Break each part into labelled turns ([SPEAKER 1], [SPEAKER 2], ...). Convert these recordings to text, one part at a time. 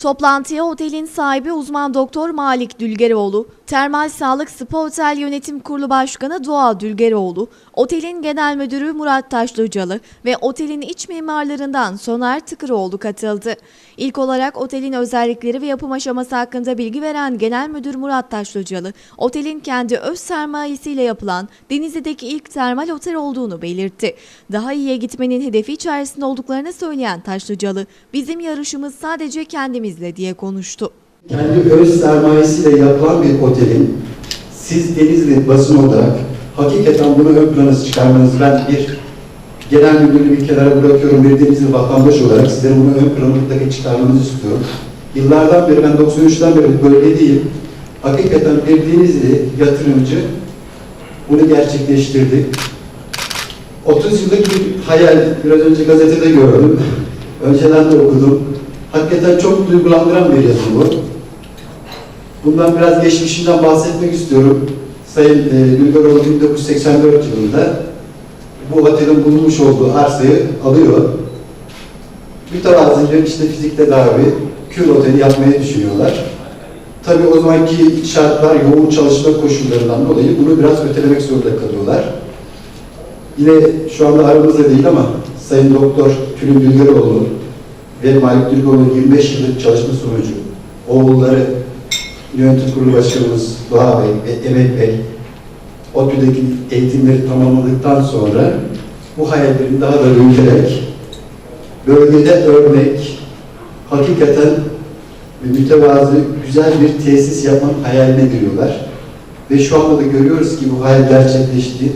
[SPEAKER 1] Toplantıya otelin sahibi uzman doktor Malik Dülgeroğlu, Termal Sağlık Spa Otel Yönetim Kurulu Başkanı Doğa Dülgeroğlu, otelin genel müdürü Murat Taşlıcalı ve otelin iç mimarlarından Soner Tıkıroğlu katıldı. İlk olarak otelin özellikleri ve yapım aşaması hakkında bilgi veren Genel Müdür Murat Taşlıcalı, otelin kendi öz sermayesiyle yapılan Denizli'deki ilk termal otel olduğunu belirtti. Daha iyiye gitmenin hedefi içerisinde olduklarını söyleyen Taşlıcalı, bizim yarışımız sadece kendimizle diye konuştu.
[SPEAKER 2] Kendi öz sermayesiyle yapılan bir otelin siz Denizli basın olarak hakikaten bunu ön plana çıkarmanız ben bir genel müdürlüğü bir kenara bırakıyorum bir Denizli vatandaş olarak sizlere bunu ön plana mutlaka çıkarmanızı istiyorum. Yıllardan beri ben 93'ten beri bölgedeyim. Hakikaten bir Denizli yatırımcı bunu gerçekleştirdi. 30 yıllık bir hayal, biraz önce gazetede gördüm. Önceden de okudum. Hakikaten çok duygulandıran bir yazı bu. Bundan biraz geçmişinden bahsetmek istiyorum. Sayın e, Gülgaroğlu 1984 yılında bu otelin bulunmuş olduğu arsayı alıyor. Mütevazice işte fizik tedavi, kür oteli yapmayı düşünüyorlar. Tabii o zamanki şartlar yoğun çalışma koşullarından dolayı bunu biraz ötelemek zorunda kalıyorlar. Yine şu anda aramızda değil ama Sayın Doktor Tülin Dülgeroğlu ve Malik Dülgeroğlu 25 yıllık çalışma sonucu oğulları Yönetim Kurulu Başkanımız Doğa Bey ve Emek Bey ODTÜ'deki eğitimleri tamamladıktan sonra bu hayallerini daha da büyüterek bölgede örnek, hakikaten mütevazı, güzel bir tesis yapmanın hayaline giriyorlar. Ve şu anda da görüyoruz ki bu hayal gerçekleşti.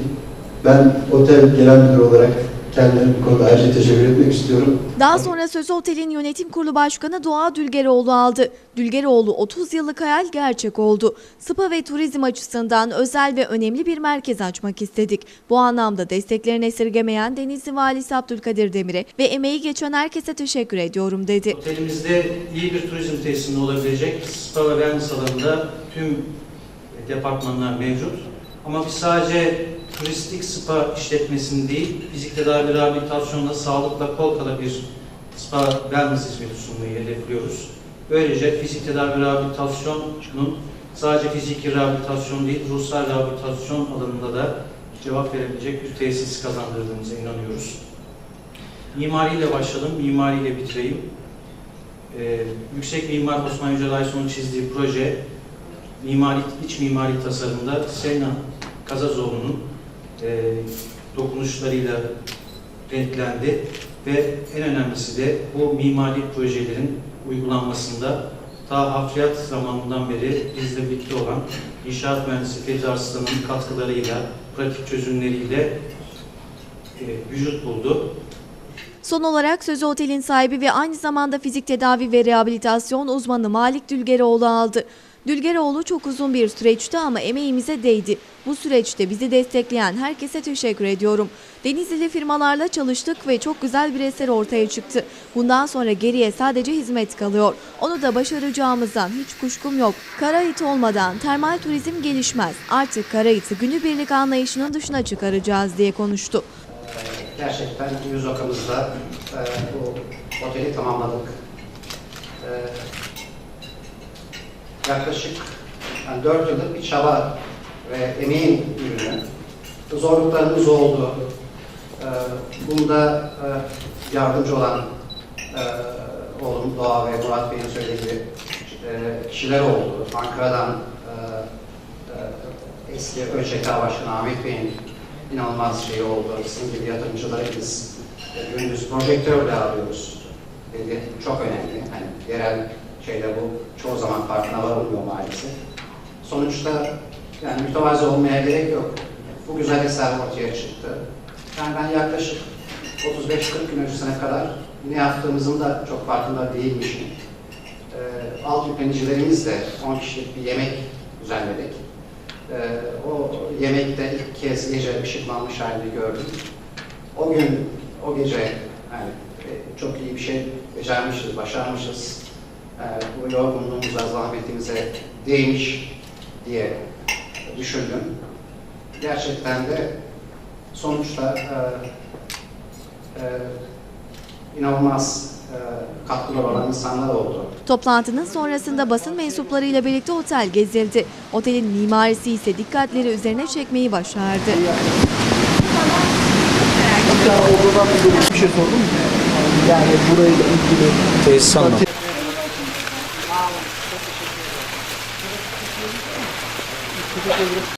[SPEAKER 2] Ben otel genel müdürü olarak kendilerine bu konuda ayrıca teşekkür etmek istiyorum.
[SPEAKER 1] Daha sonra sözü otelin yönetim kurulu başkanı Doğa Dülgeroğlu aldı. Dülgeroğlu 30 yıllık hayal gerçek oldu. Spa ve turizm açısından özel ve önemli bir merkez açmak istedik. Bu anlamda desteklerini esirgemeyen Denizli Valisi Abdülkadir Demir'e ve emeği geçen herkese teşekkür ediyorum dedi.
[SPEAKER 3] Otelimizde iyi bir turizm tesisinde olabilecek spa ve wellness alanında tüm departmanlar mevcut. Ama biz sadece turistik spa işletmesini değil, fizik tedavi rehabilitasyonda sağlıkla kol kala bir spa wellness hizmeti sunmayı hedefliyoruz. Böylece fizik tedavi rehabilitasyonun sadece fiziki rehabilitasyon değil, ruhsal rehabilitasyon alanında da cevap verebilecek bir tesis kazandırdığımıza inanıyoruz. Mimariyle başladım, mimariyle bitireyim. Ee, Yüksek Mimar Osman Yücel Aysoğlu'nun çizdiği proje, mimari, iç mimari tasarımda Selena Kazazoğlu'nun e, dokunuşlarıyla renklendi ve en önemlisi de bu mimari projelerin uygulanmasında ta hafriyat zamanından beri bizle birlikte olan İnşaat Mühendisi Fethi Arslan'ın katkılarıyla, pratik çözümleriyle e, vücut buldu.
[SPEAKER 1] Son olarak sözü otelin sahibi ve aynı zamanda fizik tedavi ve rehabilitasyon uzmanı Malik Dülgeroğlu aldı. Dülgeroğlu çok uzun bir süreçti ama emeğimize değdi. Bu süreçte bizi destekleyen herkese teşekkür ediyorum. Denizli firmalarla çalıştık ve çok güzel bir eser ortaya çıktı. Bundan sonra geriye sadece hizmet kalıyor. Onu da başaracağımızdan hiç kuşkum yok. Karayit olmadan termal turizm gelişmez. Artık Karayit'i günübirlik anlayışının dışına çıkaracağız diye konuştu.
[SPEAKER 4] Gerçekten yüz okamızda e, bu oteli tamamladık. E, yaklaşık yani 4 yıllık bir çaba ve emeğin ürünü. Zorluklarımız oldu. E, bunda yardımcı olan e, oğlum Doğa ve Murat Bey'in söylediği e, kişiler oldu. Ankara'dan e, e, eski ÖÇK Başkanı Ahmet Bey'in inanılmaz şey oldu. Sizin gibi yatırımcıları biz e, gündüz projektörle alıyoruz. Dedi, çok önemli. Hani yerel şeyde bu çoğu zaman farkına varılmıyor maalesef. Sonuçta yani mütevazi olmaya gerek yok. Bu güzel eser ortaya çıktı. Yani ben yaklaşık 35-40 gün öncesine kadar ne yaptığımızın da çok farkında değilmişim. E, alt yüklenicilerimizle 10 kişilik bir yemek düzenledik. Ee, o yemekte ilk kez gece ışıklanmış halini gördüm. O gün, o gece yani e, çok iyi bir şey becermişiz, başarmışız. Ee, bu yorgunluğumuza, zahmetimize değmiş diye düşündüm. Gerçekten de sonuçta e, e, inanılmaz e, katkılar olan insanlar oldu.
[SPEAKER 1] Toplantının sonrasında basın mensuplarıyla birlikte otel gezildi. Otelin mimarisi ise dikkatleri üzerine çekmeyi başardı.
[SPEAKER 5] Bir şey sordum mu? Yani burayla ilgili
[SPEAKER 6] Tesis Muito obrigado.